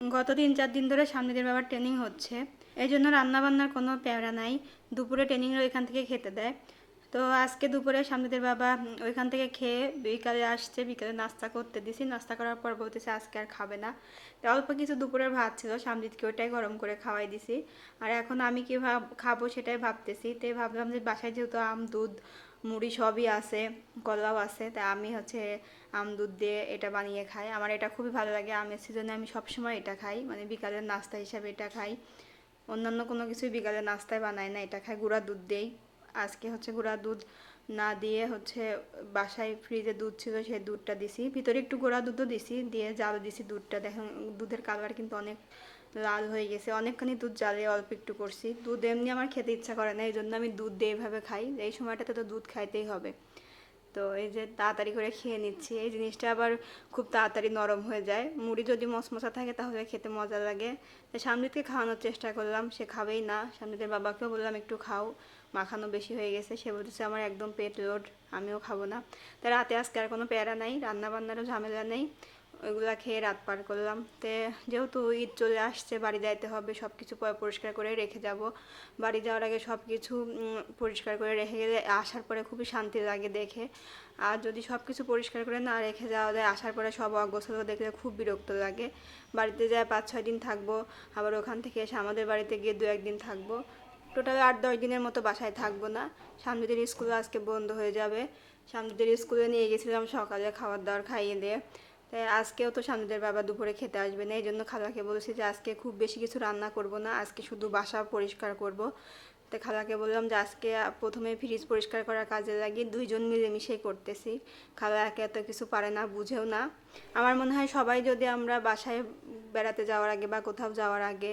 গত তিন চার দিন ধরে সামনেদের বাবার ট্রেনিং হচ্ছে। এই জন্য রান্নাবান্নার কোনো প্যারা নাই। দুপুরে ট্রেনিংয়ের ওইখান থেকে খেতে দেয়। তো আজকে দুপুরে সামনেদের বাবা ওইখান থেকে খেয়ে বিকালে আসছে, বিকালে নাস্তা করতে দিছি। নাস্তা করার পর বলতেছে আজকে আর খাবে না। অল্প কিছু দুপুরের ভাত ছিল সামজিৎকে ওইটাই গরম করে খাওয়াই দিছি। আর এখন আমি কি খাব সেটাই ভাবতেছি। তো ভাবলাম যে বাসায় যেহেতু আম, দুধ মুড়ি সবই আছে, কলাও আছে, তা আমি হচ্ছে আম, দুধ দিয়ে এটা বানিয়ে খাই। আমার এটা খুবই ভালো লাগে আমের সিজনে আমি সবসময় এটা খাই মানে বিকালের নাস্তা হিসাবে এটা খাই। অন্যান্য কোনো কিছুই বিকালে নাস্তায় বানাই না, এটা খাই গুঁড়া দুধ দেই আজকে হচ্ছে গুঁড়া দুধ না দিয়ে হচ্ছে বাসায় ফ্রিজে দুধ ছিল, সেই দুধটা দিছি। ভিতরে একটু গুঁড়া দুধও দিছি, দিয়ে জাল দিছি দুধটা। দেখেন দুধের কালার কিন্তু অনেক লাল হয়ে গেছে, অনেকখানি দুধ জ্বালিয়ে অল্প একটু করছি। দুধ এমনি আমার খেতে ইচ্ছা করে না এই জন্য আমি দুধ দিয়ে এইভাবে খাই। এই সময়টাতে তো দুধ খাইতেই হবে। তো এই যে তাড়াতাড়ি করে খেয়ে নিচ্ছি। এই জিনিসটা আবার খুব তাড়াতাড়ি নরম হয়ে যায়। মুড়ি যদি মশমশা থাকে তাহলে খেতে মজা লাগে। তো সামনেকে খাওয়ানোর চেষ্টা করলাম, সে খাবেই না। সামনেদের বাবাকেও বললাম, একটু খাও। মাখানো বেশি হয়ে গেছে। সে বলতেছে, আমার একদম পেট লোড, আমিও খাব না। তা রাতে আজকে আর কোনো প্যারা নাই, রান্নাবান্নারও ঝামেলা নেই। ওইগুলা খেয়ে রাত পার করলাম। তে যেহেতু ঈদ চলে আসছে, বাড়ি যাইতে হবে সব কিছু পরে পরিষ্কার করে রেখে যাব। বাড়ি যাওয়ার আগে সব কিছু পরিষ্কার করে রেখে গেলে আসার পরে খুবই শান্তি লাগে দেখে। আর যদি সব কিছু পরিষ্কার করে না রেখে যাওয়া যায়, আসার পরে সব অগোছালো দেখলে খুব বিরক্ত লাগে। বাড়িতে যায় পাঁচ, ছয় দিন থাকব, আবার ওখান থেকে এসে আমাদের বাড়িতে গিয়ে দু, একদিন থাকব। টোটাল আট, দশ দিনের মতো বাসায় থাকব না। সামনেদের স্কুল আজকে বন্ধ হয়ে যাবে। সামনেদের স্কুলে নিয়ে গেছিলাম সকালে খাবার দাবার খাইয়ে দিয়ে। তাই আজকেও তো সামনেদের বাবা দুপুরে খেতে আসবে না এই জন্য খালাকে বলেছি যে আজকে খুব বেশি কিছু রান্না করব না, আজকে শুধু বাসা পরিষ্কার করব। তো খালাকে বললাম যে আজকে প্রথমে ফ্রিজ পরিষ্কার করার কাজে লাগিয়ে দুইজন মিলেমিশেই করতেছি। খালা একে এত কিছু পারে না, বুঝেও না। আমার মনে হয় সবাই যদি আমরা বাসায় বেড়াতে যাওয়ার আগে বা কোথাও যাওয়ার আগে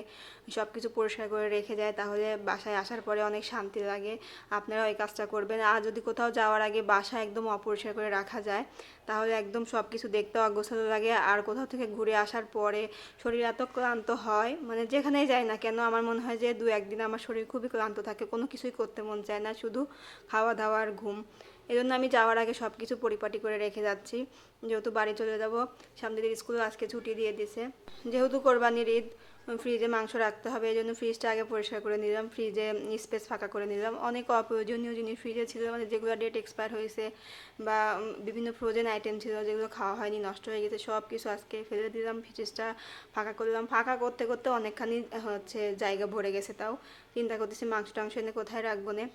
সব কিছু পরিষ্কার করে রেখে যায়, তাহলে বাসায় আসার পরে অনেক শান্তি লাগে। আপনারা ওই কাজটা করবেন। আর যদি কোথাও যাওয়ার আগে বাসা একদম অপরিষ্কার করে রাখা যায়, তাহলে একদম সব কিছু দেখতে অগোছালো লাগে। আর কোথাও থেকে ঘুরে আসার পরে শরীর এত ক্লান্ত হয় মানে যেখানেই যাই না কেন, আমার মনে হয় যে দু একদিন আমার শরীর খুবই ক্লান্ত থাকে। কোনো কিছুই করতে মন চায় না, শুধু খাওয়া দাওয়া আর ঘুম। এই জন্য আমি যাওয়ার আগে সব কিছু পরিপাটি করে রেখে যাচ্ছি। যেহেতু বাড়ি চলে যাব, সামনেদের স্কুল আজকে ছুটি দিয়ে দিছে যেহেতু কোরবানির ঈদ, ফ্রিজে মাংস রাখতে হবে এই জন্য ফ্রিজটা আগে পরিষ্কার করে নিলাম, ফ্রিজে স্পেস ফাঁকা করে নিলাম। অনেক অপ্রয়োজনীয় জিনিস ফ্রিজে ছিল মানে যেগুলো ডেট এক্সপায়ার হয়েছে বা বিভিন্ন ফ্রোজেন আইটেম ছিল, যেগুলো খাওয়া হয়নি, নষ্ট হয়ে গেছে সব কিছু আজকে ফেলে দিলাম ফ্রিজটা ফাঁকা করলাম ফাঁকা করতে করতে অনেকখানি, হচ্ছে, জায়গা ভরে গেছে তাও। চিন্তা করতেছি মাংস টাংস এনে কোথায় রাখব না?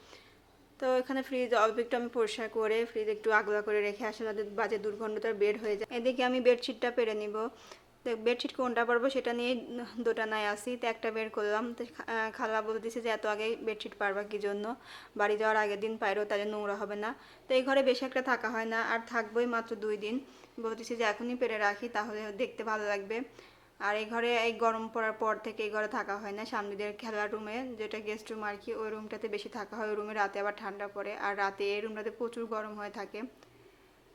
তো এখানে ফ্রিজ অল্প একটু আমি পরিষ্কার করে ফ্রিজ একটু আগলা করে রেখে আসলে তাদের বাজে দুর্গন্ধটার বের হয়ে যায়। এদিকে আমি বেডশিটটা পেরে নিব। তো বেডশিট কোনটা পারব সেটা নিয়েই দোটানায় আসি। তো একটা বের করলাম। তো খালা বলতেছে যে, এত আগে বেডশিট পারবা কি জন্য? বাড়ি যাওয়ার আগের দিন পাইরো তাহলে নোংরা হবে না। তো এই ঘরে বেশি একটা থাকা হয় না। আর থাকবোই মাত্র দুই দিন। বলতেছি যে, এখনই পেরে রাখি, তাহলে দেখতে ভালো লাগবে। আর এই ঘরে এই গরম পড়ার পর থেকে এই ঘরে থাকা হয় না। সামনেদের খেলার রুমে যেটা গেস্ট রুম আর কি, ওই রুমটাতে বেশি থাকা হয়। ওই রুমে রাতে আবার ঠান্ডা পড়ে। আর রাতে এই রুমটাতে প্রচুর গরম হয়ে থাকে।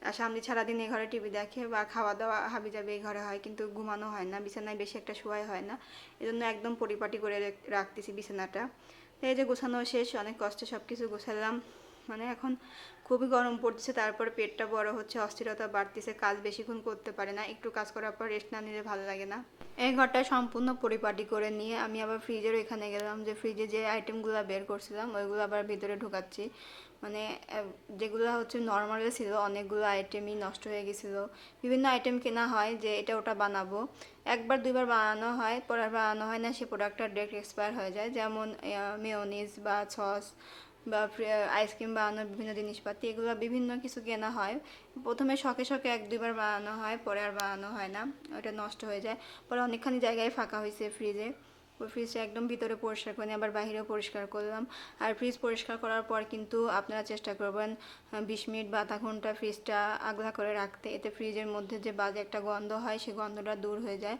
আর সামনে সারাদিন এই ঘরে টিভি দেখে বা খাওয়া দাওয়া হাবি যাবে এই ঘরে হয়, কিন্তু ঘুমানো হয় না। বিছানায় বেশি একটা শোয়াই হয় না। এজন্য একদম পরিপাটি করে রাখতেছি বিছানাটা। তো এই যে গোছানো শেষ, অনেক কষ্টে সব কিছু গোছালাম। মানে এখন খুবই গরম পড়ছে, তারপর পেটটা বড় হচ্ছে, অস্থিরতা বাড়তেছে, কাজ বেশিক্ষণ করতে পারে না, একটু কাজ করার পর রেস্ট না নিলে ভালো লাগে না। এই ঘরটা সম্পূর্ণ পরিপাটি করে নিয়ে আমি আবার ফ্রিজের এখানে গেলাম যে ফ্রিজে যে আইটেমগুলো বের করছিলাম, ওইগুলো আবার ভিতরে ঢুকাচ্ছি। মানে যেগুলো হচ্ছে নর্মালে ছিল, অনেকগুলো আইটেমই নষ্ট হয়ে গেছিল। বিভিন্ন আইটেম কেনা হয় যে এটা ওটা বানাবো। একবার, দুইবার বানানো হয়, পরে বানানো হয় না, সে প্রোডাক্টটা ডেট এক্সপায়ার হয়ে যায়। যেমন মেয়নিজ বা সস বা আইসক্রিম বানানোর বিভিন্ন জিনিসপাতি, এগুলো বিভিন্ন কিছু কেনা হয়। প্রথমে শখে শখে এক দুইবার বানানো হয়, পরে আর বানানো হয় না। ওটা নষ্ট হয়ে যায়। পরে অনেকখানি জায়গায় ফাঁকা হয়েছে ফ্রিজে ফ্রিজটা একদম ভিতরে পরিষ্কার করে আবার বাইরেও পরিষ্কার করলাম। আর ফ্রিজ পরিষ্কার করার পর কিন্তু আপনারা চেষ্টা করবেন বিশ মিনিট বা আধা ঘণ্টা ফ্রিজটা আগলা করে রাখতে। এতে ফ্রিজের মধ্যে যে বাজে একটা গন্ধ হয় সেই গন্ধটা দূর হয়ে যায়।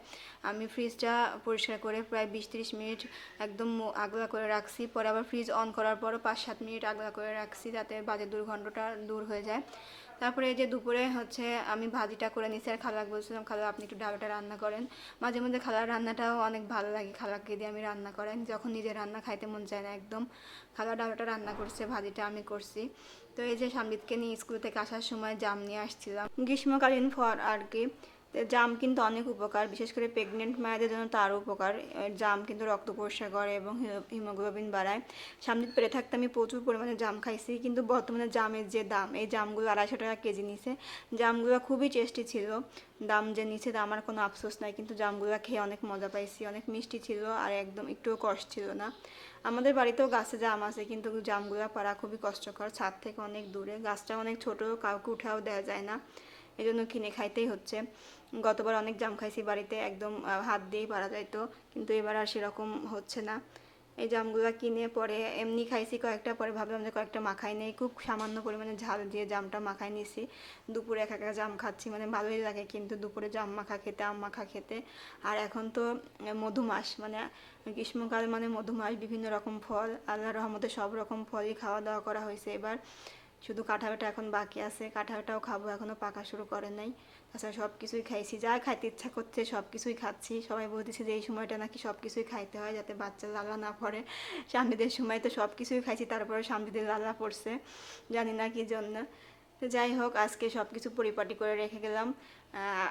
আমি ফ্রিজটা পরিষ্কার করে প্রায় বিশ ত্রিশ মিনিট একদম আগলা করে রাখছি। পরে আবার ফ্রিজ অন করার পরও পাঁচ সাত মিনিট আগলা করে রাখছি যাতে বাজে দুর্গন্ধটা দূর হয়ে যায়। তারপরে এই যে দুপুরে হচ্ছে আমি ভাজিটা করে নিছি আর খালাক বলছিলাম, খালা, আপনি একটু ডালটা রান্না করেন। মাঝে মধ্যে খালার রান্নাটাও অনেক ভালো লাগে, খালাকে দিয়ে আমি রান্না করেন যখন নিজের রান্না খাইতে মন চায় না একদম। খালা ডালটা রান্না করছে, ভাজিটা আমি করছি। তো এই যে সামবিতকে নিয়ে স্কুল থেকে আসার সময় জাম নিয়ে আসছিলাম। গ্রীষ্মকালীন ফর আর কি। জাম কিন্তু অনেক উপকার, বিশেষ করে প্রেগনেন্ট মায়েদের জন্য তো আরও উপকার। জাম কিন্তু রক্ত পরিষ্কার করে এবং হিমোগ্লোবিন বাড়ায়। সামনে পেরে থাকতে আমি প্রচুর পরিমাণে জাম খাইছি, কিন্তু বর্তমানে জামের যে দাম, এই জামগুলো আড়াইশো টাকা কেজি নিছে। জামগুলো খুবই টেস্টি ছিল, দাম যে নিচে তা আমার কোনো আফসোস নাই, কিন্তু জামগুলো খেয়ে অনেক মজা পাইছি, অনেক মিষ্টি ছিল আর একদম একটুও কষ্ট ছিল না। আমাদের বাড়িতেও গাছে জাম আছে, কিন্তু জামগুলো পাড়া খুবই কষ্টকর, ছাদ থেকে অনেক দূরে। গাছটা অনেক ছোট, কাউকে উঠাও দেওয়া যায় না এই জন্য কিনে খাইতেই হচ্ছে। গতবার অনেক জাম খাইছি, বাড়িতে একদম হাত দিয়েই পারা যাইতো, কিন্তু এবার আর সেরকম হচ্ছে না। এই জামগুলো কিনে পরে এমনি খাইছি, কয়েকটা পরে ভাবলাম যে কয়েকটা মাখাই নেই, খুব সামান্য পরিমাণে ঝাল দিয়ে জামটা মাখাই নিছি। দুপুরে এক একা জাম খাচ্ছি মানে ভালোই লাগে কিন্তু দুপুরে জাম মাখা খেতে, আম মাখা খেতে। আর এখন তো মধুমাস মানে গ্রীষ্মকাল মানে মধুমাস, বিভিন্ন রকম ফল আল্লাহ রহমতে সব রকম ফলই খাওয়া দাওয়া করা হয়েছে এবার। শুধু কাঁঠালটা এখন বাকি আছে, কাঁঠালটাও খাব এখনও পাকা শুরু করে নাই। তাছাড়া সব কিছুই খাইছি, যা খাইতে ইচ্ছা করছে সব কিছুই খাচ্ছি। সবাই বলতেছে যে এই সময়টা নাকি সব কিছুই খাইতে হয় যাতে বাচ্চা লালা না পড়ে। সামনেদের সময় তো সব কিছুই খাইছি তারপরে সামনেদের লালা পড়ছে। জানি না কি জন্য। তো যাই হোক, আজকে সব কিছু পরিপাটি করে রেখে গেলাম।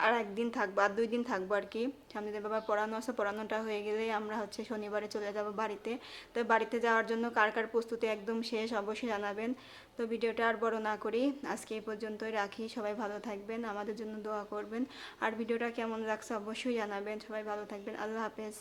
আর একদিন থাকব, আর দুই দিন থাকব আর কি। সামনেদের বাবার পড়ানো আছে, পড়ানোটা হয়ে গেলেই আমরা হচ্ছে শনিবারে চলে যাব বাড়িতে। তো বাড়িতে যাওয়ার জন্য কার কার প্রস্তুতি একদম শেষ অবশ্যই জানাবেন। তো ভিডিওটা আর বড় না করি, আজকে এই পর্যন্তই রাখি। সবাই ভালো থাকবেন, আমাদের জন্য দোয়া করবেন। আর ভিডিওটা কেমন লাগছে অবশ্যই জানাবেন। সবাই ভালো থাকবেন, আল্লাহ হাফেজ।